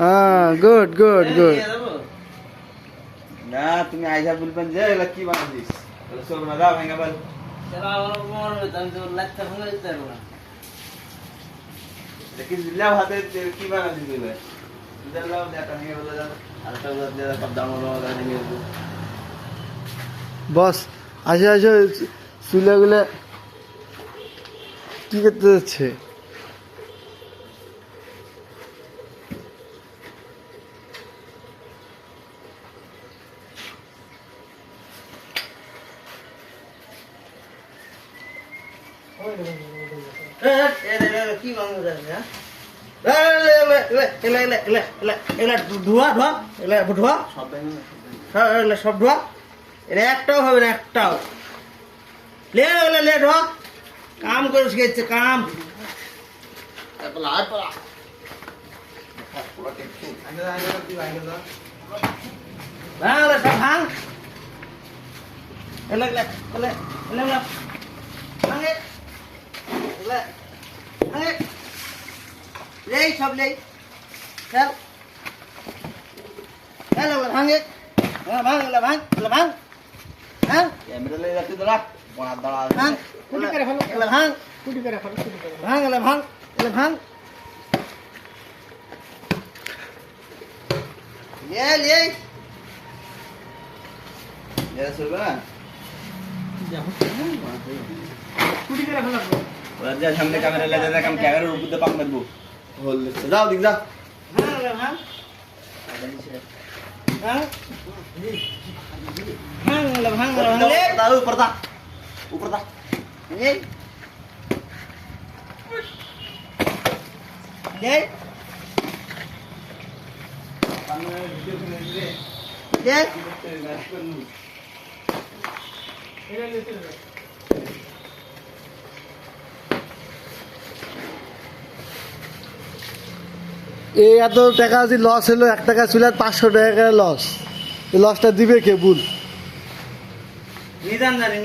Good good good না তুমি আইসা বলবেন যে এগুলা কি বানাচ্ছিস সব না দাও ভেঙে বল দেখি দিলাম হাতে যে কি বানাচ্ছিস বলে দিলাম দেখা ভেঙে বলে যাও আর একটা সব দাম ভেঙে বস আসে আসে চুলাগুলো কি করতে যাচ্ছে কি বাংলা হ্যাঁ এগুলা ধোয়া ধোয়া এগুলা ধোয়া সব ধোয়া এটা একটাও হবে না একটাও লে লে কাম করে শিখেছে কাম ভাঙ ভাঙ এগুলা এগুলা এগুলা এগুলা এগুলা ভাঙে এগুলা ভাঙে লেই সব লেই চল এগুলা ভাঙে এগুলা ভাঙ এগুলা ভাঙ এগুলা ভাঙ হ্যাঁ ক্যামেরা লয়ে যাচ্ছি তোরা বড় দাঁড়া ভাঙ কুটি করে ফেলো এগুলা ভাঙ কুটি করে ফেলো ভাঙ এগুলা ভাঙ এগুলা ভাঙ লে লে এরা চলবে না কুটি করে ফেলো ওরা যা সামনে ক্যামেরা লেগে দেখ আমি ক্যামেরার উপর দিয়ে পাক মারবো। হল যাও, দিক, যা। ভাঙ এগুলা ভাঙ ভাঙ ভাঙ এগুলা ভাঙ এগুলা ভাঙ লে দাও উপর দা উপর দা লে লে লে এই এত টাকা যদি লস হলো এক টাকা চুলার পাঁচশো টাকা লস এই লসটা দিবে কে? জানি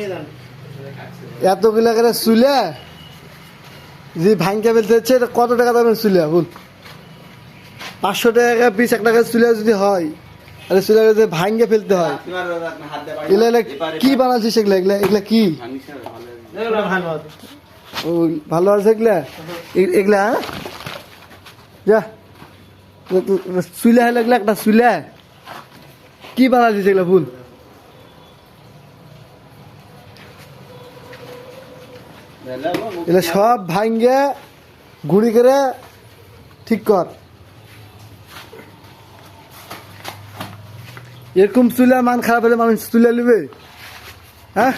এতগুলো করে চুলে যে ভাঙ্গে ফেলতে হচ্ছে এটা কত টাকা দামের চুলে? বুল পাঁচশো টাকা পিস এক টাকা চুলে যদি হয় তাহলে চুলে যদি ভাঙ্গে ফেলতে হয়। এগুলো এগুলো কি বানাচ্ছিস এগুলো? এগুলো এগুলো কি? ভালো আছে। ভালো আছে এগুলা? এগুলা হ্যাঁ? যা। চুলে হলে এগুলো একটা চুলে কি বানাচ্ছিস এগুলো ফুল? এগুলো সব ভাঙ্গে গুঁড়ি করে ঠিক কর। এরকম চুলে মান খারাপ হলে মানুষ চুলে নেবে হ্যাঁ?